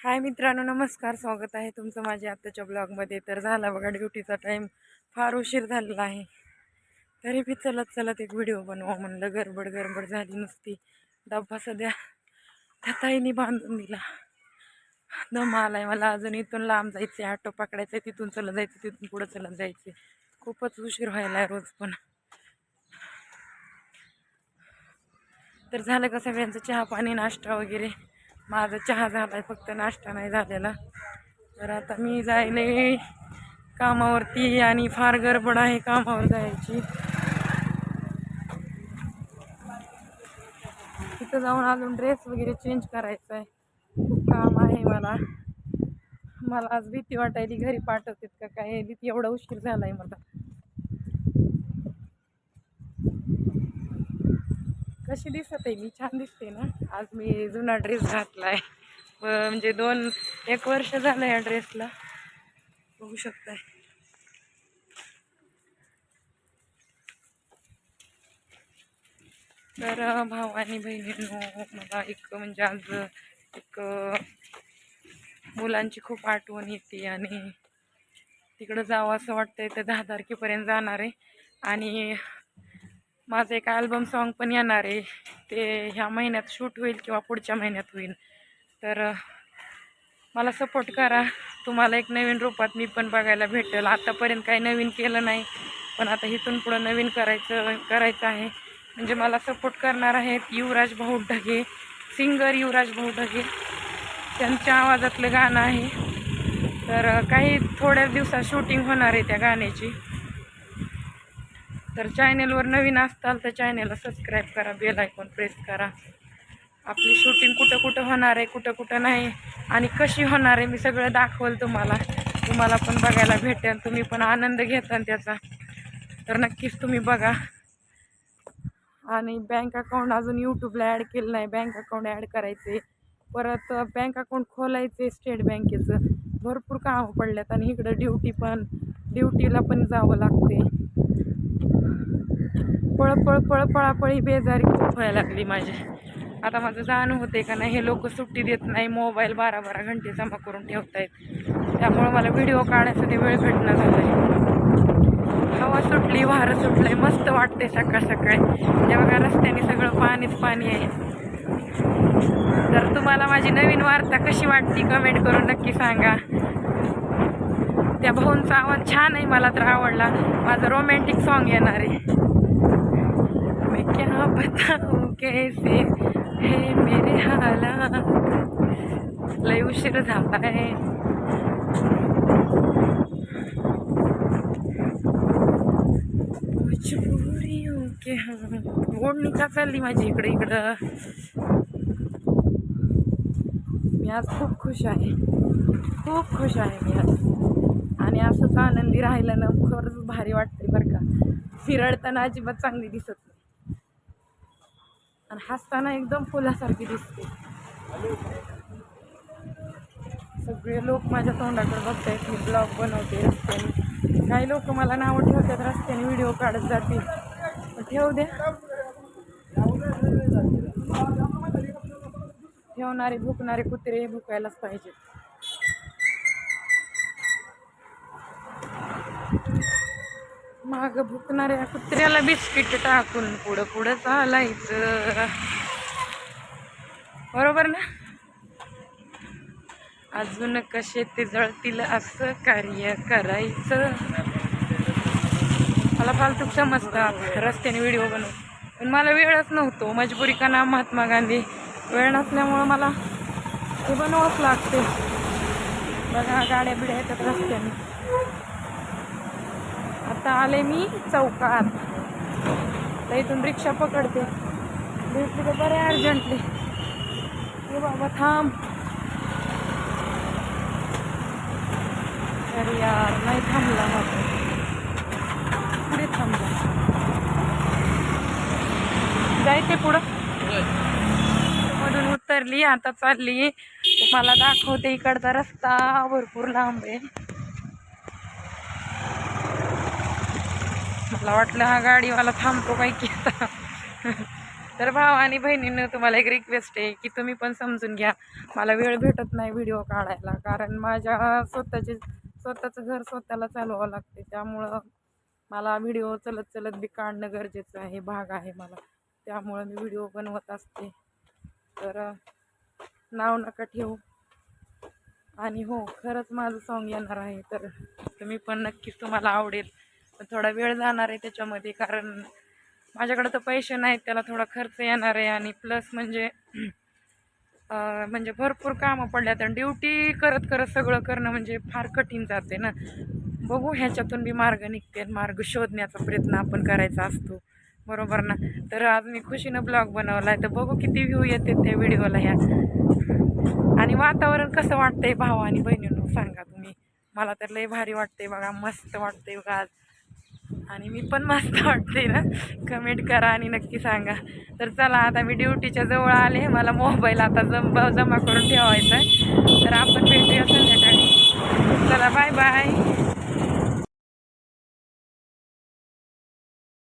हाय मित्रांनो नमस्कार. स्वागत आहे तुमचं माझ्या आत्ताच्या ब्लॉगमध्ये तर झाला बघा ड्युटीचा टाईम फार उशीर झालेला आहे. तरी बी चलत चलत एक व्हिडिओ बनवा म्हणलं. गडबड गडबड झाली नुसती. डब्बा सध्या त्या ताईने बांधून दिला. दम आहे मला. अजून इथून लांब जायचे ऑटो पकडायचं आहे तिथून चलत जायचं तिथून पुढं चलत जायचे खूपच उशीर व्हायला आहे रोज पण. तर झालं का सगळ्यांचं चहा पाणी नाश्ता वगैरे? माझा चहा झाला आहे फक्त नाश्ता नाही झालेला. तर आता मी जायले कामावरती आणि फार गडबड आहे कामावर जायची. तिथं जाऊन अजून ड्रेस वगैरे चेंज करायचा आहे खूप काम आहे मला. मला आज भीती वाटायली घरी पाठवतात का काय? भीती एवढा उशीर झाला आहे मला. कशी दिसत आहे? मी छान दिसते ना. आज मी जुना ड्रेस घातला व म्हणजे दोन एक वर्ष झालं या ड्रेसला बघू शकताय. तर भाऊ आणि बहिणींनो मला एक म्हणजे आज एक मुलांची खूप आठवण येते आणि तिकडं जावं असं वाटतंय तर दहा तारखेपर्यंत जाणार आहे. आणि माझं एक अल्बम सॉन्ग पण येणार आहे. ते ह्या महिन्यात शूट होईल किंवा पुढच्या महिन्यात होईल. तर मला सपोर्ट करा. तुम्हाला एक नवीन रूपात मी पण बघायला भेटेल. आतापर्यंत काही नवीन केलं नाही पण आता इथून पुढं नवीन करायचं करायचं आहे. म्हणजे मला सपोर्ट करणार आहेत युवराज भाऊ ढगे सिंगर युवराज भाऊ ढगे. त्यांच्या आवाजातलं गाणं आहे. तर काही थोड्याच दिवसात शूटिंग होणार आहे त्या गाण्याची. तर चॅनेलवर नवीन असताल तर चॅनेलला सबस्क्राईब करा बेल आयकॉन प्रेस करा. आपली शूटिंग कुठं कुठं होणार आहे कुठं कुठं नाही आणि कशी होणार आहे मी सगळं दाखवल तुम्हाला. तुम्हाला पण बघायला भेटेल तुम्ही पण आनंद घेता त्याचा. तर नक्कीच तुम्ही बघा. आणि बँक अकाउंट अजून यूट्यूबला ॲड केलं नाही बँक अकाउंट ॲड करायचे. परत बँक अकाउंट खोलायचे स्टेट बँकेचं भरपूर कामं पडल्यात आणि इकडं ड्युटी पण ड्युटीला पण जावं लागते. पळ पळ पळ पळापळी बेजारी खूप व्हायला लागली माझी. आता माझं जाणं होते का नाही हे लोक सुट्टी देत नाही मोबाईल बारा बारा घंटे जमा करून ठेवतायत. त्यामुळं मला व्हिडिओ काढायचं ते वेळ भेटणं झालं हवा सुटली वारं सुटलंय मस्त वाटते सकाळ सकाळी. या बघा रस्त्याने सगळं पाणीच पाणी आहे. तर तुम्हाला माझी नवीन वार्ता कशी वाटली कमेंट करून नक्की सांगा. त्या भाऊंचा आवाज छान आहे मला तर आवडला. माझं रोमॅन्टिक सॉन्ग येणार आहे. मैं क्या बताऊँ कैसे है मेरे हालात? लय उशीर झाला आहे मजबुरियों ओढणी का चालली माझी इकडे इकडं. मी आज खूप खुश आहे. खूप खुश आहे मी आज. आणि असंच आनंदी राहिलं ना खरंच भारी वाटते बरं का. फिरडताना अजिबात चांगली दिसत आणि हसताना एकदम फुलासारखी दिसते. सगळे लोक माझ्या तोंडाकडे बघतायत मी ब्लॉग बनवते रस्त्याने. काही लोक मला नावं ठेवतात रस्त्याने व्हिडिओ काढत जातील. ठेवू द्या. ठेवणारे भुकणारे कुत्रे भुकायलाच पाहिजेत. माग भुकणाऱ्या कुत्र्याला बिस्किट टाकून पुढं पुढं चालायचं. बरोबर ना? अजून कसे ते जळतील असं कार्य करायचं. मला फालतू समजतं रस्त्याने व्हिडिओ बनवून. पण मला वेळच नव्हतो. मजबुरी का ना महात्मा गांधी? वेळ नसल्यामुळं मला ते बनवावंच लागते. बघा गाड्या बिड्या येतात रस्त्याने. आता आले मी चौकात. तर इथून रिक्षा पकडते. भेटली तर बरे अर्जंटली हे बाबा थांब. अरे यार नाही थांबला मग पुढे थांबला जायचे पुढं? मधून उतरली आता चालली. तुम्हाला दाखवते इकडचा रस्ता भरपूर लांब आहे. मला वाटलं हा गाडीवाला थांबतो काय की आता. तर भाव आणि बहिणीनं तुम्हाला एक रिक्वेस्ट आहे की तुम्ही पण समजून घ्या. मला वेळ भेटत नाही व्हिडिओ काढायला कारण माझ्या स्वतःचे स्वतःचं घर स्वतःला चालवावं लागते. त्यामुळं मला व्हिडिओ चलत चलत बी काढणं गरजेचं आहे भाग आहे मला. त्यामुळं मी व्हिडिओ बनवत असते. तर नाव नका ठेवू. आणि हो खरंच माझं सॉन्ग येणार आहे तर तुम्ही पण नक्कीच तुम्हाला आवडेल. थोडा वेळ जाणार आहे त्याच्यामध्ये कारण माझ्याकडे तर पैसे नाहीत त्याला थोडा खर्च येणार आहे आणि प्लस म्हणजे म्हणजे भरपूर कामं पडल्यात आणि ड्युटी करत करत सगळं करणं म्हणजे फार कठीण जाते ना. बघू ह्याच्यातून बी मार्ग निघते मार्ग शोधण्याचा प्रयत्न आपण करायचा असतो. बरोबर ना? तर आज मी खुशीनं ब्लॉग बनवला आहे तर बघू किती व्ह्यू येते त्या व्हिडिओला ह्या. आणि वातावरण कसं वाटतंय भाऊ आणि बहिणींनो सांगा तुम्ही. मला तर लय भारी वाटतंय बघा मस्त वाटतंय बघा आज. आणि मी पण मस्त वाटते ना. कमेंट करा आणि नक्की सांगा. तर चला आता मी ड्युटीच्या जवळ आले. मला मोबाईल आता जम जमा करून ठेवायचा आहे. तर आपण भेटूया संध्याकाळी. चला बाय बाय